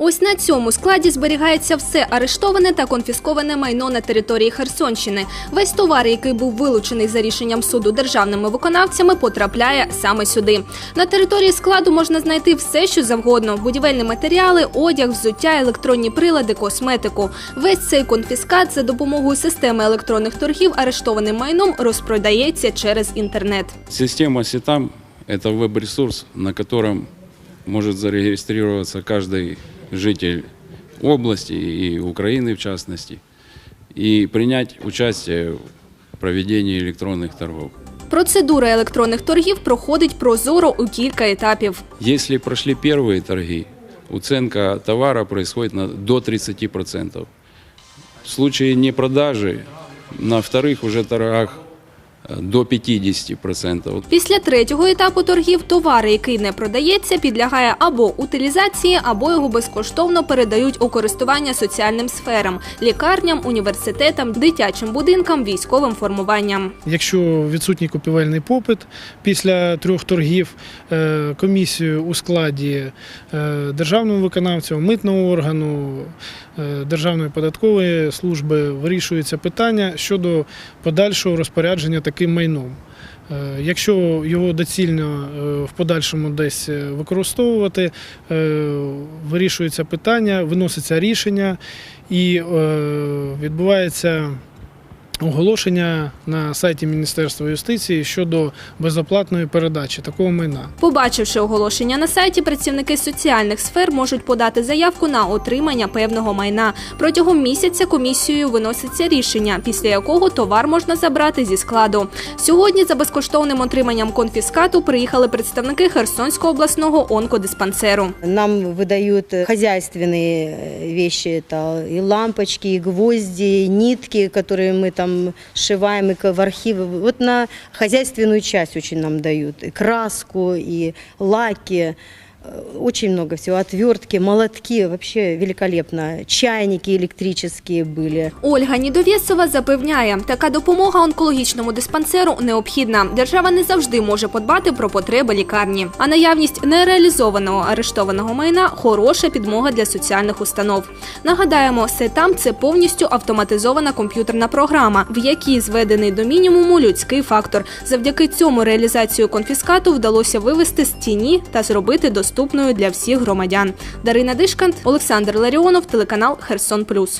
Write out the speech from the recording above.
Ось на цьому складі зберігається все арештоване та конфісковане майно на території Херсонщини. Весь товар, який був вилучений за рішенням суду державними виконавцями, потрапляє саме сюди. На території складу можна знайти все, що завгодно: будівельні матеріали, одяг, взуття, електронні прилади, косметику. Весь цей конфіскат за допомогою системи електронних торгів арештованим майном розпродається через інтернет. Система СИТАМ – это веб-ресурс, на котором может зарегистрироваться каждый житель области и Украины в частности, и принять участие в проведении электронных торгов. Процедура електронних торгів проходить прозоро у кілька етапів. Если прошли первые торги, уценка товара происходит на, до 30%. В случае непродажи на вторых уже торгах э, до 50%. Після третього етапу торгів товар, який не продається, підлягає або утилізації, або його безкоштовно передають у користування соціальним сферам, лікарням, університетам, дитячим будинкам, військовим формуванням. Якщо відсутній купівельний попит після трьох торгів, е, комісією у складі е, державного виконавця, митного органу, е, Державної податкової служби вирішується питання щодо подальшого розпорядження таким майном. Е, Якщо його доцільно е, в подальшому десь е, використовувати, вирішується питання, виноситься рішення і відбувається оголошення на сайті Міністерства юстиції щодо безоплатної передачі такого майна. Побачивши оголошення на сайті, працівники соціальних сфер можуть подати заявку на отримання певного майна. Протягом місяця комісією виноситься рішення, після якого товар можна забрати зі складу. Сьогодні за безкоштовним отриманням конфіскату приїхали представники Херсонського обласного онкодиспансеру. Нам выдают хозяйственные э, вещи, это и лампочки, и гвозди, и нитки, которые мы там сшиваем, и в архивы. Вот на хозяйственную часть очень нам дают. И краску, и лаки, очень много всего. Отвертки, молотки, вообще великолепно. Чайники электрические были. Ольга Нідовєсова запевняє, така допомога онкологічному диспансеру необхідна. Держава не завжди може подбати про потреби лікарні. А наявність нереалізованого арештованого майна хороша підмога для соціальних установ. Нагадаємо, СЕТАМ – це повністю автоматизована комп'ютерна програма, в якій зведений до мінімуму людський фактор. Завдяки цьому реалізацію конфіскату вдалося вивести з тіні та зробити доступною для всіх громадян. Дарина Дишкант, Олександр Ларіонов, телеканал Херсон Плюс.